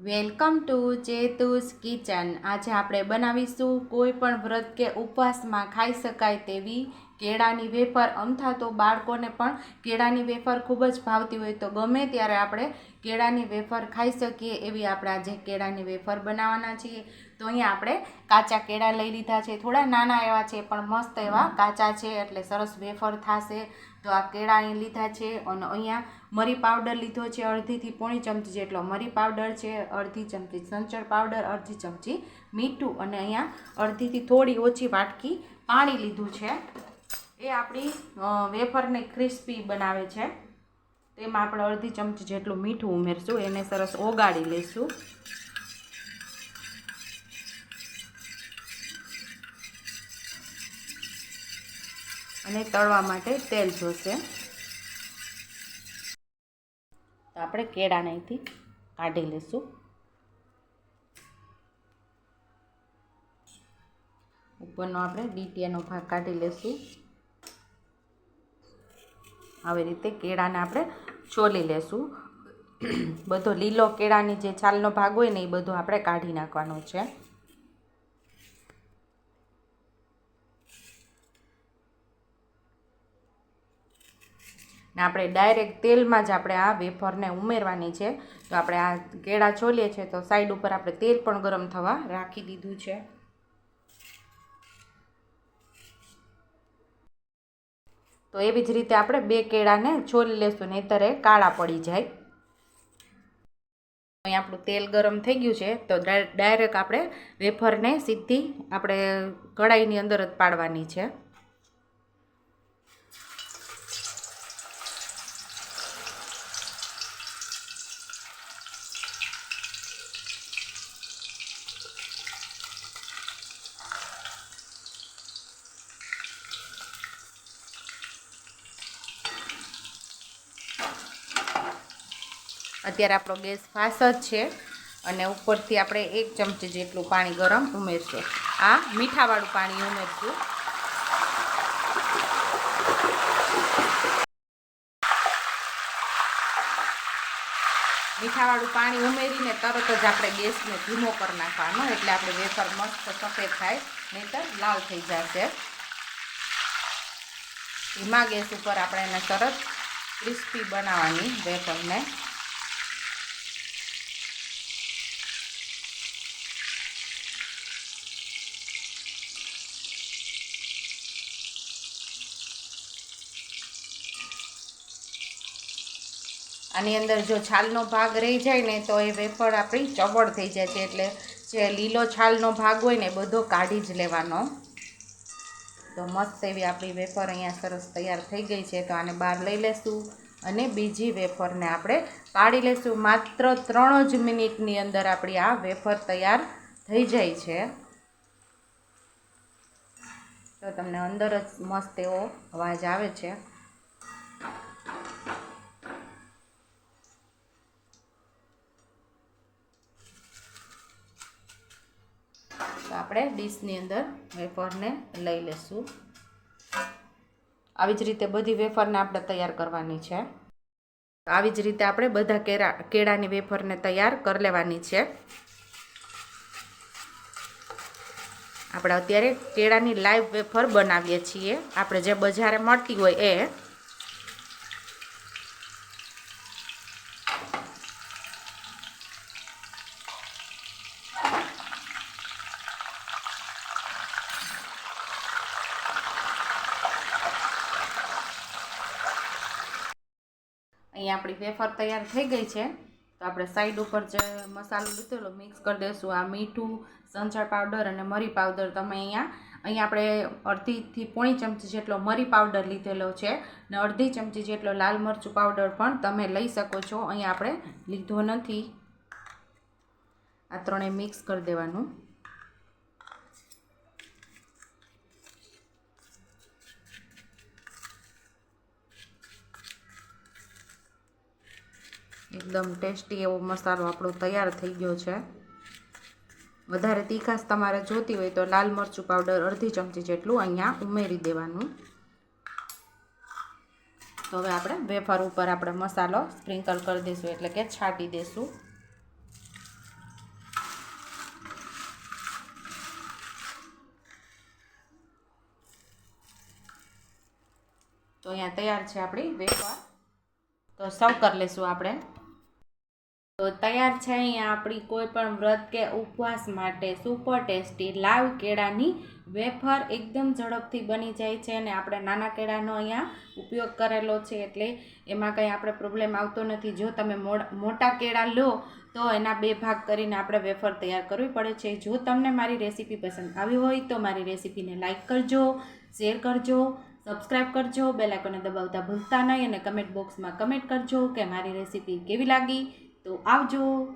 Welcome to ચેતુસ kitchen. આજે આપણે બનાવીશું કોઈ પણ વ્રત કે ઉપવાસમાં ખાઈ શકાય તેવી કેળાની વેફર અમથા તો બાળકોને પણ કેળાની વેફર ખૂબ જ ભાવતી હોય તો ગમે ત્યારે આપણે કેળાની વેફર ખાઈ શકીએ એવી આપણે આજે કેળાની વેફર બનાવવાના છીએ. તો અહીંયા આપણે કાચા કેળા લઈ લીધા છે. થોડા નાના એવા છે, પણ મસ્ત એવા કાચા છે, એટલે સરસ વેફર થશે. તો આ કેળા અહીં લીધા છે અને અહીંયા મરી પાવડર લીધો છે, અડધીથી પોણી ચમચી જેટલો મરી પાવડર છે, અડધી ચમચી સંચળ પાવડર, અડધી ચમચી મીઠું અને અહીંયા અડધીથી થોડી ઓછી વાટકી પાણી લીધું છે. એ આપણી વેફરને ક્રિસ્પી બનાવે છે. તેમાં આપણે અડધી ચમચી જેટલું મીઠું ઉમેરશું, એને સરસ ઓગાળી લઈશું. અને તળવા માટે તેલ જોશે. તો આપણે કેળાને અહીંથી કાઢી લઈશું. ઉપરનો આપણે ડીટીયાનો ભાગ કાઢી લઈશું. આવી રીતે કેળાને આપણે ચોલી લેશું. બધો લીલો કેળાની જે છાલનો ભાગ હોય ને એ બધો આપણે કાઢી નાખવાનો છે. ને આપણે ડાયરેક્ટ તેલમાં જ આપણે આ વેફરને ઉમેરવાની છે. તો આપણે આ કેળા છોલીએ છીએ તો સાઈડ ઉપર આપણે તેલ પણ ગરમ થવા રાખી દીધું છે. તો એવી જ રીતે આપણે બે કેળાને છોલી લેશું, નહીંતર એ કાળા પડી જાય. અહીં આપણું તેલ ગરમ થઈ ગયું છે, તો ડાયરેક્ટ આપણે વેફરને સીધી આપણે કઢાઈની અંદર જ પાડવાની છે. અત્યારે આપણો ગેસ ફાસ્ટ જ છે અને ઉપરથી આપણે એક ચમચી જેટલું પાણી ગરમ ઉમેરશું. આ મીઠાવાળું પાણી ઉમેરશું. મીઠાવાળું પાણી ઉમેરીને તરત જ આપણે ગેસને ધીમો કરી નાખવાનો, એટલે આપણે વેફર મસ્ત સફેદ થાય, નહીંતર લાલ થઈ જશે. ધીમા ગેસ ઉપર આપણે એને તરત ક્રિસ્પી બનાવવાની વેફરને. આની અંદર જો છાલનો ભાગ રહી જાય ને તો એ વેફર આપણી ચવડ થઈ જાય છે એટલે જે લીલો છાલનો ભાગ હોય ને બધો કાઢી જ લેવાનો. તો મસ્ત એવી આપણી વેફર અહીંયા સરસ તૈયાર થઈ ગઈ છે. તો આને બહાર લઈ લેશું અને બીજી વેફરને આપણે કાઢી લેશું. માત્ર ત્રણ જ મિનિટની અંદર આપણી આ વેફર તૈયાર થઈ જાય છે. તો તમને અંદર જ મસ્ત એવો અવાજ આવે છે. આપણે ડીશની અંદર વેફરને લઈ લઈશું આવી જ રીતે બધી વેફરને આપણે તૈયાર કરવાની છે. આવી જ રીતે આપણે બધા કેળા કેળાની વેફરને તૈયાર કરી લેવાની છે. આપણે અત્યારે કેળાની લાઈવ વેફર બનાવીએ છીએ. આપણે જે બજારે મળતી હોય એ અહીંયા આપણી વેફર તૈયાર થઈ ગઈ છે. તો આપણે સાઈડ ઉપર જે મસાલો લીધેલો મિક્સ કરી દઈશું. આ મીઠું, સંચળ પાવડર અને મરી પાવડર તમે અહીંયા અહીંયા આપણે અડધીથી પોણી ચમચી જેટલો મરી પાવડર લીધેલો છે ને અડધી ચમચી જેટલો લાલ મરચું પાવડર પણ તમે લઈ શકો છો. અહીંયા આપણે લીધો નથી. આ ત્રણેય મિક્સ કરી દેવાનું. એકદમ ટેસ્ટી એવો મસાલો આપણો તૈયાર થઈ ગયો છે. વધારે તીખાશ તમારે જોતી હોય તો લાલ મરચું પાવડર અડધી ચમચી જેટલું અહીંયા ઉમેરી દેવાનું. તો હવે આપણે વેફર ઉપર આપણે મસાલો સ્પ્રિંકલ કરી દઈશું એટલે કે છાંટી દઈશું તો અહીંયા તૈયાર છે આપણી વેફર. તો સર્વ કરી લઈશું આપણે. તો તૈયાર છે અહીંયા આપણી કોઈ પણ વ્રત કે ઉપવાસ માટે સુપર ટેસ્ટી લાઈવ કેળાની વેફર એકદમ ઝડપથી બની જાય છે અને આપણે નાના કેળાનો અહીંયા ઉપયોગ કરેલો છે એટલે એમાં કંઈ આપણે પ્રોબ્લેમ આવતો નથી. જો તમે મોટા કેળા લો, તો એના બે ભાગ કરીને આપણે વેફર તૈયાર કરવી પડે છે. જો તમને મારી રેસીપી પસંદ આવી હોય, તો મારી રેસીપીને લાઇક કરજો શેર કરજો સબસ્ક્રાઇબ કરજો બેલાઇકોને દબાવતા ભૂલતા નહીં અને કમેન્ટ બોક્સમાં કમેન્ટ કરજો કે મારી રેસીપી કેવી લાગી. તો આવજો.